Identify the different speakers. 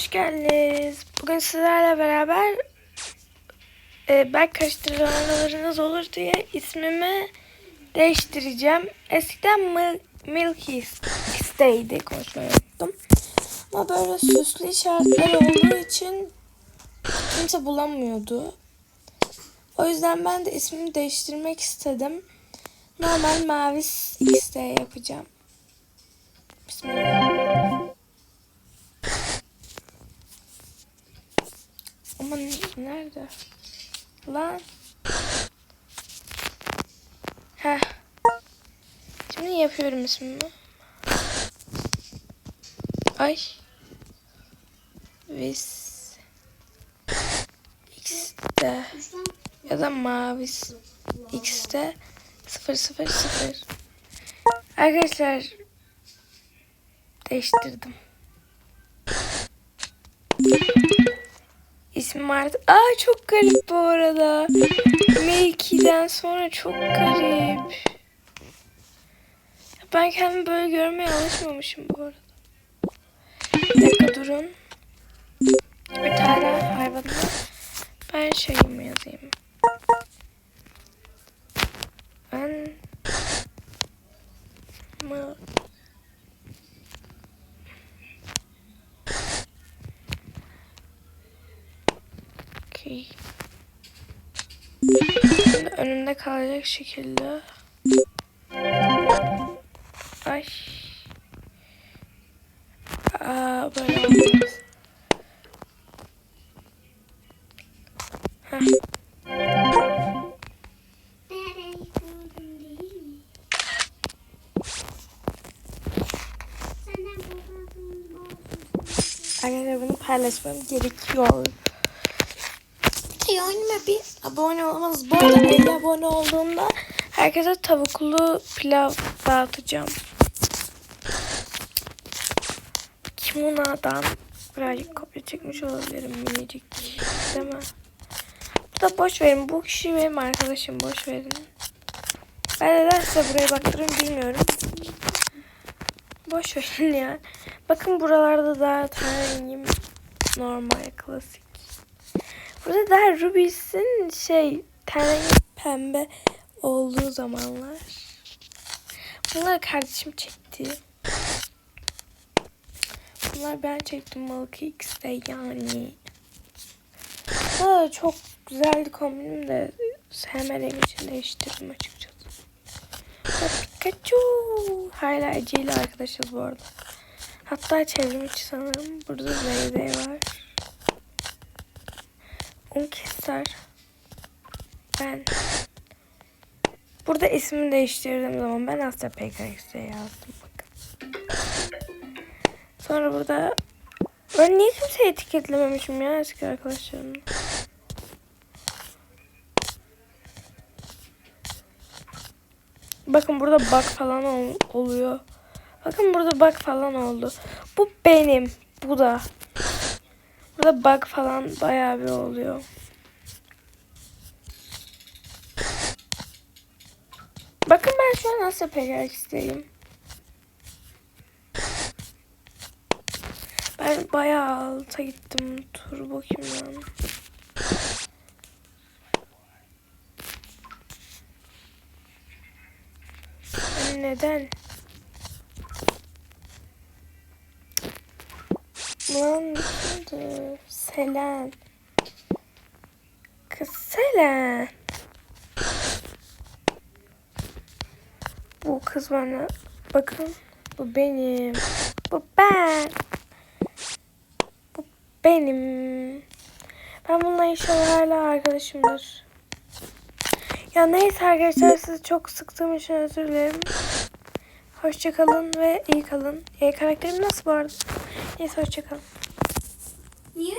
Speaker 1: hoş geldiniz. Bugün sizlerle beraber e, belki karıştırmalarınız olur diye ismimi değiştireceğim. Eskiden Mil Milky Stay'di konuşmayı unuttum. Ama böyle süslü işaretler olduğu için kimse bulamıyordu. O yüzden ben de ismimi değiştirmek istedim. Normal Mavis XD yapacağım. Bismillah. Ama nerede? Lan. Heh. Şimdi yapıyorum ismimi. Ay. Vis. X'de. Ya da mavis. X'de. 000. Arkadaşlar. Değiştirdim. Artık... Aa çok garip bu arada. Milky'den sonra çok garip. Ben kendimi böyle görmeye alışmamışım bu arada. Bir dakika durun. Bir tane hayvanı. Ben şeyimi yazayım. Ben... Mı... Şimdi önümde kalacak şekilde. Ay. Aa, böyle olmaz. Heh. Paylaşmam gerekiyor. Yani bir abone olmanız. Bu arada 50 abone olduğumda herkese tavuklu pilav dağıtacağım. Kimona'dan birazcık kopya çekmiş olabilirim minicik. Değil mi? Bu da boş verin. Bu kişi benim arkadaşım. Boş verin. Ben neden size buraya baktırıyorum bilmiyorum. Boş verin ya. Bakın buralarda daha rengim normal, klasik. Burada daha Ruby'sin şey ten rengi pembe olduğu zamanlar. Bunlar kardeşim çekti. Bunlar ben çektim Malka X'de yani. Aa, çok güzeldi kombinim de sevmediğim için değiştirdim açıkçası. Ve Pikachu. Hala Ece ile arkadaşız bu arada. Hatta çevrim içi sanırım. Burada Zeyde var. Un keser. Ben. Burada ismimi değiştirdiğim zaman ben Asya PKX'e yazdım bakın. Sonra burada ben niye kimseyi etiketlememişim ya eski arkadaşlarımı? Bakın burada bug falan ol- oluyor. Bakın burada bug falan oldu. Bu benim. Bu da. Burada bug falan bayağı bir oluyor. Bakın ben şu an nasıl PKX'teyim. Ben bayağı alta gittim. Bakayım lan. Ben neden? Lan dur. Selen. Kız Selen. Bu kız bana bakın bu benim. Bu ben. Bu benim. Ben bununla inşallah hala arkadaşımdır. Ya neyse arkadaşlar sizi çok sıktığım için özür dilerim. Hoşçakalın ve iyi kalın. E, karakterim nasıl bu arada? Neyse hoşçakalın.
Speaker 2: Niye